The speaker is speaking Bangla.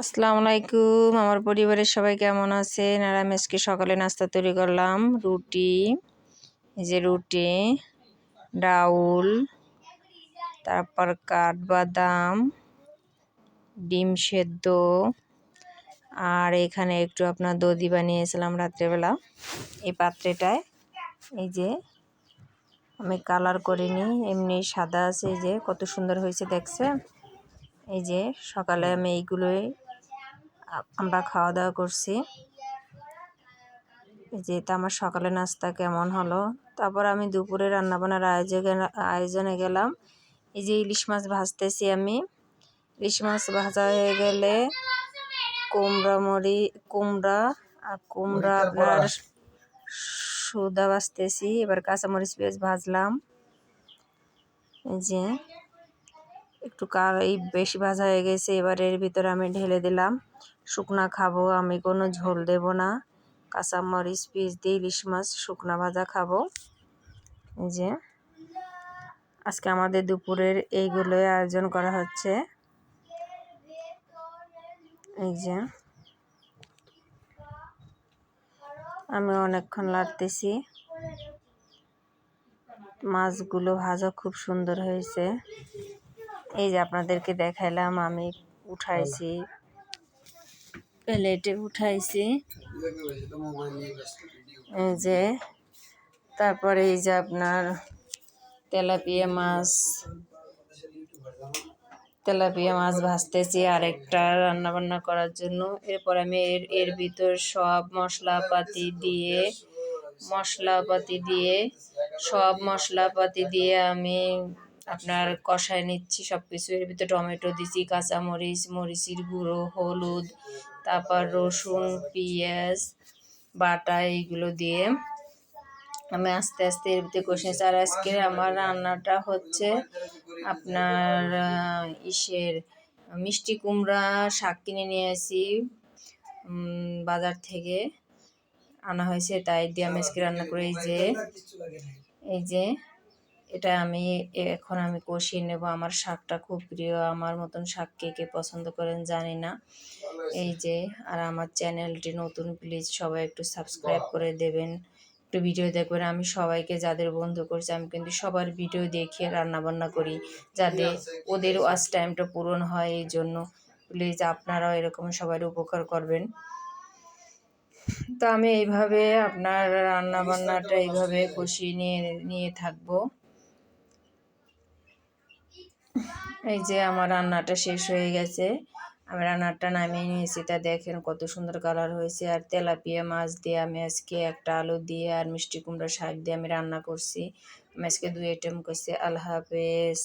আসসালামু আলাইকুম। আমার পরিবারের সবাই কেমন আছেন? আর সকালে নাস্তা তৈরি করলাম। রুটি, এই যে রুটি, ডাউল, তারপর কাঠবাদাম, ডিম সেদ্ধ, আর এখানে একটু আপনার দধি বানিয়েছিলাম রাত্রেবেলা। এই পাত্রেটায় এই যে আমি কালার করিনি এমনি সাদা আছে এই যে, কত সুন্দর হয়েছে দেখছে এই যে সকালে আমি এইগুলোই আমরা খাওয়া দাওয়া করছি যে তা আমার সকালে নাস্তা কেমন হলো? তারপর আমি দুপুরে রান্নাবান্নার আয়োজনে আয়োজনে গেলাম। এই যে ইলিশ মাছ ভাজতেছি আমি। ইলিশ মাছ ভাজা হয়ে গেলে কুমড়া মরি কুমড়া আর কুমড়া আপনার সুদা ভাজতেছি। এবার কাঁচামরিচ পেঁয়াজ ভাজলাম। এই যে একটু এই বেশি ভাজা হয়ে গেছে, এবার এর ভিতরে আমি ঢেলে দিলাম। শুকনা খাব, আমি কোনো ঝোল দেব না। কাঁচা মরিচ পিস দিয়ে ইলিশ মাছ শুকনা ভাজা খাব। এই যে, আজকে আমাদের দুপুরের এইগুলোই আয়োজন করা হচ্ছে। এই যে, আমি অনেকক্ষণ লাড়তেছি মাছগুলো ভাজা খুব সুন্দর হয়েছে। এই যে আপনাদেরকে দেখাইলাম, আমি উঠাইছি। প্লেটে উঠাইছি। এই যে, তারপরে এই যে আপনার তেলাপিয়া মাছ তেলাপিয়া মাছ ভাজতেছি আরেকটা রান্না বান্না করার জন্য। এরপর আমি এর এর ভিতর সব মশলাপাতি দিয়ে মশলাপাতি দিয়ে, সব মশলাপাতি দিয়ে আমি আপনার কষায় নিচ্ছি সব কিছু এর ভিতরে টমেটো দিছি, কাঁচামরিচ, মরিচের গুঁড়ো, হলুদ, তারপর রসুন, পেঁয়াজ, বাটা এইগুলো দিয়ে আমি আস্তে আস্তে এর ভিতরে কষে নিচ্ছি। আর আজকে আমার রান্নাটা হচ্ছে আপনার ইসের মিষ্টি কুমড়া শাক কিনে নিয়ে আসি বাজার থেকে আনা হয়েছে, তাই দিয়ে আমি আজকে রান্না করে। এই যে এই যে এটা আমি এখন আমি কষিয়ে নেব। আমার শাকটা খুব প্রিয়। আমার মতন শাক কে কে পছন্দ করেন জানি না। এই যে, আর আমার চ্যানেলটি নতুন, প্লিজ সবাই একটু সাবস্ক্রাইব করে দেবেন। একটু ভিডিও দেখবেন। আমি সবাইকে যাদের বন্ধু করছি, আমি কিন্তু সবার ভিডিও দেখিয়ে রান্নাবান্না করি যাতে ওদের ওয়াচ টাইমটা পূরণ হয় এই জন্য। প্লিজ আপনারাও এরকম সবার উপকার করবেন। তো আমি এইভাবে আপনার রান্নাবান্নাটা এইভাবে কষিয়ে নিয়ে নিয়ে থাকব। এই যে আমার রান্নাটা শেষ হয়ে গেছে। আমি রান্নাটা নামিয়ে নিয়েছি। তা দেখেন কত সুন্দর কালার হয়েছে। আর তেলাপিয়া মাছ দিয়ে আমি আজকে একটা আলু দিয়ে আর মিষ্টি কুমড়া শাক দিয়ে আমি রান্না করছি। আমি আজকে দুই আইটেম করছি। আল্লাহ হাফেজ।